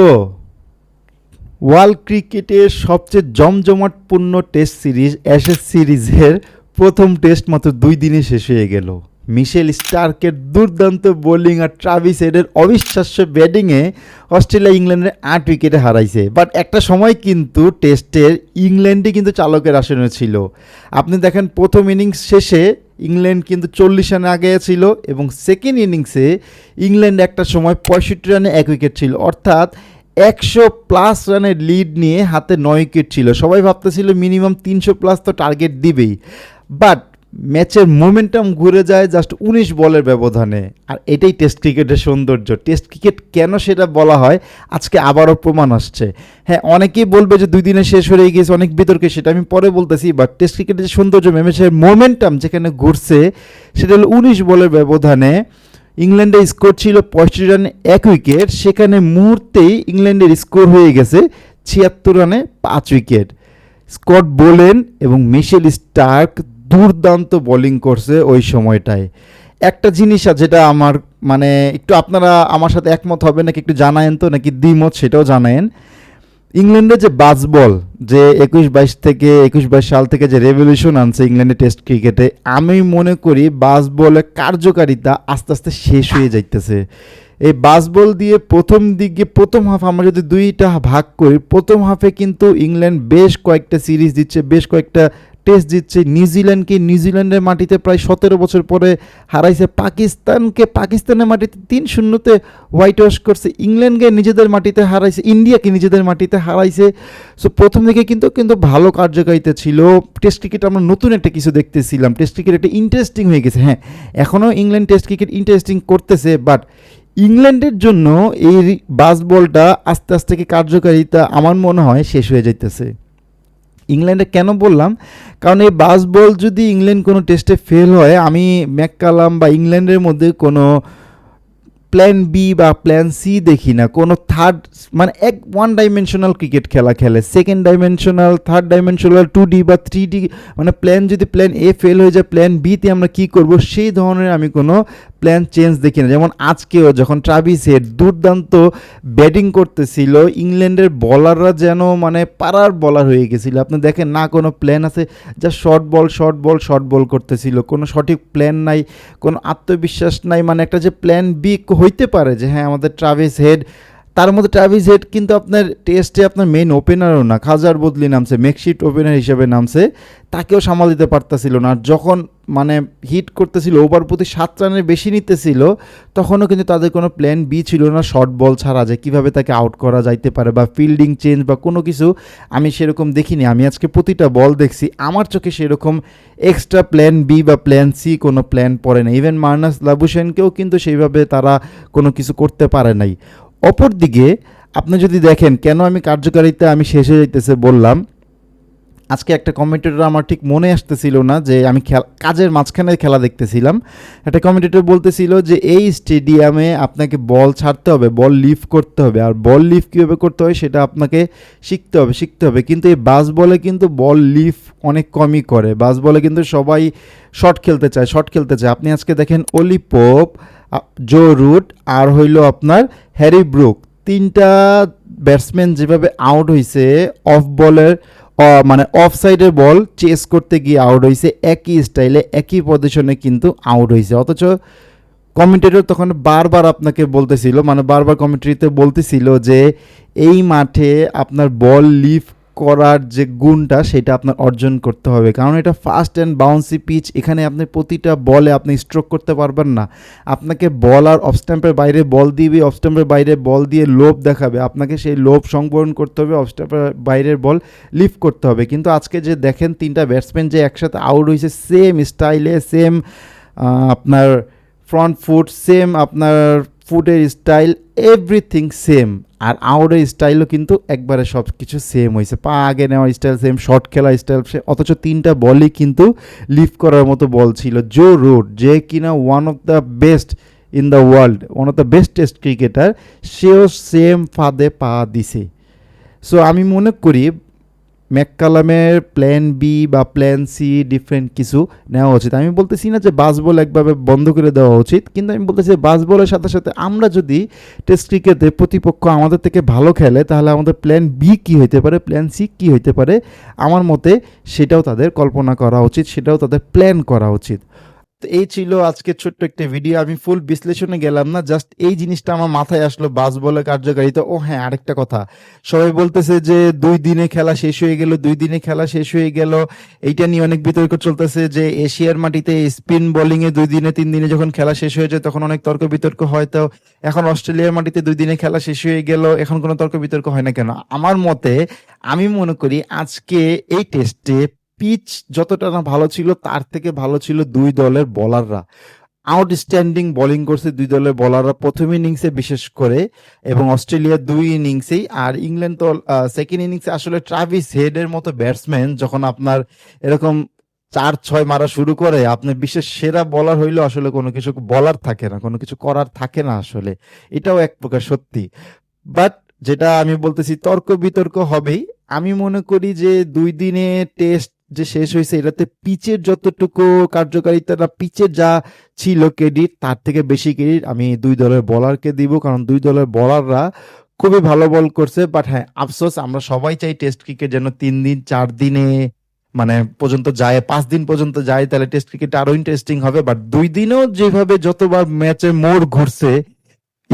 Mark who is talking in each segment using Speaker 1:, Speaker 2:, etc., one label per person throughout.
Speaker 1: তো? ওয়ার্ল্ড ক্রিকেটের সবচেয়ে জমজমাটপূর্ণ টেস্ট সিরিজ, অ্যাশেজ সিরিজের প্রথম টেস্ট মাত্র দুই দিনে শেষ হয়ে গেল। মিশেল স্টার্কের দুর্দান্ত বোলিং আর ট্রাভিস হেডের অবিশ্বাস্য ব্যাটিংয়ে অস্ট্রেলিয়া ইংল্যান্ডের আট উইকেটে হারাইছে। বাট একটা সময় কিন্তু টেস্টের ইংল্যান্ডই কিন্তু চালকের আসনে ছিল। আপনি দেখেন প্রথম ইনিংস শেষে ইংল্যান্ড কিন্তু চল্লিশ রানে আগে ছিল এবং সেকেন্ড ইনিংসে ইংল্যান্ড একটা সময় পঁয়ষট্টি রানে এক উইকেট ছিল। অর্থাৎ একশো প্লাস রানের লিড নিয়ে হাতে নয় উইকেট ছিল। সবাই ভাবতেছিল মিনিমাম তিনশো প্লাস তো টার্গেট দিবেই। বাট ম্যাচের মোমেন্টাম ঘুরে যায় জাস্ট উনিশ বলের ব্যবধানে। আর এটাই টেস্ট ক্রিকেটের সৌন্দর্য। টেস্ট ক্রিকেট কেন সেটা বলা হয়? আজকে আবারও প্রমাণ আসছে। হ্যাঁ অনেকেই বলবে যে দুই দিনে শেষ হয়ে গিয়েছে, অনেক বিতর্কে, সেটা আমি পরে বলতেছি বাট টেস্ট ক্রিকেটের যে সৌন্দর্য, ম্যাচের মোমেন্টাম যেখানে ঘুরছে, সেটা হলো উনিশ বলের ব্যবধানে ইংল্যান্ডের স্কোর ছিল পঁয়ষট্টি রানে এক উইকেট। সেখানে মুহূর্তেই ইংল্যান্ডের স্কোর হয়ে গেছে ছিয়াত্তর রানে পাঁচ উইকেট। স্কট বোলেন এবং মিশেল স্টার্ক দুর্দান্ত বোলিং করছে ওই সময়টায়। একটা জিনিস আছে যেটা আমার মানে একটু আপনারা আমার সাথে একমত হবে নাকি একটু জানায়েন তো, নাকি দ্বিমত সেটাও জানায়েন। ইংল্যান্ডের যে বাজ বল, যে একুশ বাইশ থেকে, একুশ বাইশ সাল থেকে যে রেভলিউশন আনছে ইংল্যান্ডের টেস্ট ক্রিকেটে আমি মনে করি বাজ বলের কার্যকারিতা আস্তে আস্তে শেষ হয়ে যাইতেছে। এই বাস বল দিয়ে প্রথম দিকে, প্রথম হাফ আমরা যদি দুইটা ভাগ করি, প্রথম হাফে কিন্তু ইংল্যান্ড বেশ কয়েকটা সিরিজ দিচ্ছে, বেশ কয়েকটা টেস্ট দিচ্ছে নিউজিল্যান্ডকে নিউজিল্যান্ডের মাটিতে প্রায় সতেরো বছর পরে হারাইছে। পাকিস্তানকে, পাকিস্তানের মাটিতে তিন শূন্যতে হোয়াইট ওয়াশ করছে। ইংল্যান্ডকে নিজেদের মাটিতে হারাইছে ইন্ডিয়াকে নিজেদের মাটিতে হারাইছে। সো প্রথম দিকে কিন্তু কিন্তু ভালো কার্যকারিতা ছিল। টেস্ট ক্রিকেট আমরা নতুন একটা কিছু দেখতেছিলাম। টেস্ট ক্রিকেট একটা ইন্টারেস্টিং হয়ে গেছে। হ্যাঁ এখনও ইংল্যান্ড টেস্ট ক্রিকেট ইন্টারেস্টিং করতেছে বাট ইংল্যান্ডের জন্য এই বাস বলটা আস্তে আস্তে কার্যকারিতা আমার মনে হয় শেষ হয়ে যাইতেছে। ইংল্যান্ডে কেন বললাম? কারণ এই বাস বল যদি ইংল্যান্ড কোনো টেস্টে ফেল হয়, আমি ম্যাককালাম বা ইংল্যান্ডের মধ্যে কোনো প্ল্যান বি বা প্ল্যান সি দেখি না। কোনো থার্ড মানে এক ওয়ান ডাইমেনশনাল ক্রিকেট খেলা খেলে। Second dimensional third dimensional two D বা থ্রি ডি মানে প্ল্যান যদি প্ল্যান এ ফেল হয়ে যায় প্ল্যান বিতে আমরা কী করব? সেই ধরনের আমি কোনো প্ল্যান চেঞ্জ দেখি না। যেমন আজকেও যখন ট্রাভিস হেড দুর্দান্ত ব্যাটিং করতেছিল, ইংল্যান্ডের বলাররা যেন মানে পাড়ার বলার হয়ে গেছিল। আপনি দেখেন, না কোনো প্ল্যান আছে যা short ball short ball short ball করতেছিল। কোনো সঠিক প্ল্যান নাই, কোনো আত্মবিশ্বাস নাই মানে একটা যে প্ল্যান বি হইতে পারে যে হ্যাঁ আমাদের ট্রাভিস হেড তার মধ্যে ট্রাভিস হেড কিন্তু আপনার টেস্টে আপনার মেইন ওপেনারও না। খাজার বদলি নামছে মেকশিট ওপেনার হিসেবে নামছে, তাকেও সামাল দিতে পারতেছিল না। যখন মানে হিট করতেছিল ওভার প্রতি সাত রানের বেশি নিতেছিল, তখনও কিন্তু তাদের কোনো প্ল্যান বি ছিল না শর্ট বল ছাড়া যে কীভাবে তাকে আউট করা যাইতে পারে বা ফিল্ডিং চেঞ্জ বা কোনো কিছু, আমি সেরকম দেখিনি। আমি আজকে প্রতিটা বল দেখছি, আমার চোখে সেরকম এক্সট্রা প্ল্যান বি বা প্ল্যান সি কোনো প্ল্যান পড়ে না। ইভেন মার্নাস লাবুসেনকেও কিন্তু সেইভাবে তারা কোনো কিছু করতে পারে নাই। অপরদিকে, আপনি যদি দেখেন, কেন আমি কার্যকারিতা আমি শেষে যাইতেছে বললাম আজকে একটা কমেন্টেটর আমার ঠিক মনে আসতেছিল না যে আমি কাজের মাঝখানে খেলা দেখতেছিলাম। একটা কমেন্টেটর বলতেছিল যে এই স্টেডিয়ামে আপনাকে বল ছাড়তে হবে, বল লিফ করতে হবে। আর বল লিফ কীভাবে করতে হয় সেটা আপনাকে শিখতে হবে শিখতে হবে। কিন্তু এই বাস বলে কিন্তু বল লিফ অনেক কমই করে। বাস বলে কিন্তু সবাই শর্ট খেলতে চায় শর্ট খেলতে চায়। আপনি আজকে দেখেন অলি পোপ জো রুট আর হইল আপনার হ্যারি ব্রুক তিনটা ব্যাটসম্যান যেভাবে আউট হয়েছে অফ বলের মানে অফ সাইডে বল চেস করতে গিয়ে আউট হয়েছে একই স্টাইলে একই পজিশনে কিন্তু আউট হয়েছে অথচ কমেন্টেটর তখন বারবার আপনাকে বলতেছিল মানে বারবার কমেন্ট্রিতে বলতেছিল যে, এই মাঠে আপনার বল লিফ করার যে গুণটা, সেটা আপনার অর্জন করতে হবে। কারণ এটা ফাস্ট অ্যান্ড বাউন্সি পিচ এখানে আপনি প্রতিটা বলে আপনি স্ট্রোক করতে পারবেন না। আপনাকে বল আর অফ স্ট্যাম্পের বাইরে বল দিবে অফ স্ট্যাম্পের বাইরে বল দিয়ে লোভ দেখাবে। আপনাকে সেই লোভ সংবরণ করতে হবে অফ স্ট্যাম্পের বাইরের বল লিফট করতে হবে। কিন্তু আজকে যে দেখেন, তিনটা ব্যাটসম্যান যে একসাথে আউট হয়েছে সেম স্টাইলে সেম আপনার ফ্রন্ট ফুট সেম আপনার ফুটের স্টাইল এভরিথিং সেম আর আউটের স্টাইলও কিন্তু একবারে সব কিছু সেম হয়েছে পা আগে নেওয়ার স্টাইল সেম শর্ট খেলা স্টাইল সে অথচ তিনটা বলই কিন্তু লিফ করার মতো বল ছিল। জো রুট যে কিনা one of the best in the world one of the best test cricketer সেও সেম ফাঁদে পা দিছে। সো আমি মনে করি ম্যাককালামের প্ল্যান বি বা প্ল্যান সি ডিফারেন্ট কিছু নেওয়া উচিত। আমি বলতেছি না যে বাস বল একভাবে বন্ধ করে দেওয়া উচিত, কিন্তু আমি বলতেছি বাস বলের সাথে সাথে আমরা যদি টেস্ট ক্রিকেটে প্রতিপক্ষ আমাদের থেকে ভালো খেলে, তাহলে আমাদের প্ল্যান বি কী হইতে পারে প্ল্যান সি কী হইতে পারে, আমার মতে সেটাও তাদের কল্পনা করা উচিত, সেটাও তাদের প্ল্যান করা উচিত। তো এই ছিল আজকে ছোট্ট একটা ভিডিও আমি ফুল বিশ্লেষণে গেলাম না জাস্ট এই জিনিসটা আমার মাথায় আসলো, বাস বলে কার্যকারিতা। ও হ্যাঁ আরেকটা কথা। সবাই বলতেছে যে দুই দিনে খেলা শেষ হয়ে গেল, দুই দিনে খেলা শেষ হয়ে গেল। এইটা নিয়ে অনেক বিতর্ক চলতেছে যে এশিয়ার মাটিতে স্পিন বোলিং এ দুই দিনে, তিন দিনে যখন খেলা শেষ হয়ে যায়, তখন অনেক তর্ক বিতর্ক হয়। তো এখন অস্ট্রেলিয়ার মাটিতে দুই দিনে খেলা শেষ হয়ে গেল, এখন কোনো তর্ক বিতর্ক হয় না কেন? আমার মতে, আমি মনে করি আজকে এই টেস্টে পিচ যতটা না ভালো ছিল, তার থেকে ভালো ছিল দুই দলের বোলাররা আউটস্ট্যান্ডিং বোলিং করছে দুই দলের বোলাররা প্রথম ইনিংসে বিশেষ করে এবং অস্ট্রেলিয়ার দুই ইনিংসেই আর ইংল্যান্ড তো সেকেন্ড ইনিংসে আসলে ট্রাভিস হেডের মতো ব্যাটসম্যান যখন আপনার এরকম চার ছয় মারা শুরু করে, আপনি বিশেষ সেরা বলার হইলেও আসলে কোনো কিছু বলার থাকে না, কোনো কিছু করার থাকে না আসলে। এটাও এক প্রকার সত্যি। বাট যেটা আমি বলতেছি, তর্ক বিতর্ক হবেই। আমি মনে করি যে দুই দিনে টেস্ট যে শেষ হয়েছে, এটাতে পিচের যতটুকু কার্যকারিতা পিচের যা ছিল ক্রেডিট, তার থেকে বেশি ক্রেডিট আমি দুই দলের বলারকে দিব। কারণ দুই দলের বলাররা খুবই ভালো বল করছে বাট হ্যাঁ আফসোস, আমরা সবাই চাই টেস্ট ক্রিকেট যেন তিন দিন, চার দিনে মানে পর্যন্ত যায়, পাঁচ দিন পর্যন্ত যায়, তাহলে টেস্ট ক্রিকেট আরও ইন্টারেস্টিং হবে। বাট দুই দিনেও যেভাবে যতবার ম্যাচে মোড় ঘুরছে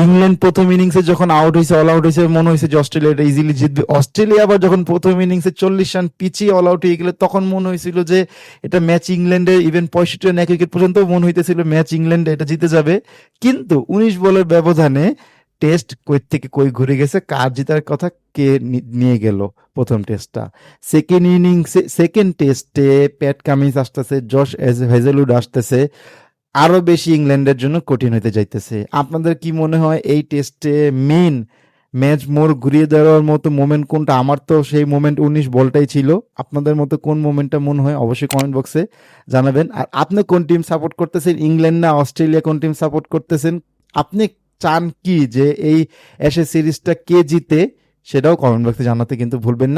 Speaker 1: ইংল্যান্ড প্রথম ইনিংসে যখন আউট হয়েছে অল আউট হয়েছে মনে হয়েছে যে অস্ট্রেলিয়া এটা ইজিলি জিতবে। অস্ট্রেলিয়া আবার যখন প্রথম ইনিংসে চল্লিশ রান পিছিয়ে অল আউট হয়ে গেলে, তখন মনে হয়েছিল যে এটা ম্যাচ ইংল্যান্ডের ইভেন পঁয়ষট্টি রান এক উইকেট পর্যন্ত মনে হইতেছিল ম্যাচ ইংল্যান্ডে এটা জিতে যাবে। কিন্তু উনিশ বলের ব্যবধানে টেস্ট কই থেকে কই ঘুরে গেছে, কার জেতার কথা কে নিয়ে গেল প্রথম টেস্টটা সেকেন্ড ইনিংসে সেকেন্ড টেস্টে প্যাট কামিন্স আসতেছে জশ হেজেলউড আসতেছে। আরও বেশি ইংল্যান্ডের জন্য কঠিন হতে যাইতেছে। আপনাদের কি মনে হয় এই টেস্টে মেন ম্যাচ মোর ঘুরিয়ে দেওয়ার মতো মোমেন্ট কোনটা? আমার তো সেই মোমেন্ট উনিশ বলটাই ছিল। আপনাদের মতো কোন মোমেন্টটা মনে হয় অবশ্যই কমেন্ট বক্সে জানাবেন। আর আপনি কোন টিম সাপোর্ট করতেছেন? ইংল্যান্ড না অস্ট্রেলিয়া কোন টিম সাপোর্ট করতেছেন? আপনি চান কি যে এই অ্যাশেজ সিরিজটা কে জিতে সেটাও কমেন্ট বক্সে জানাতে কিন্তু ভুলবেন না।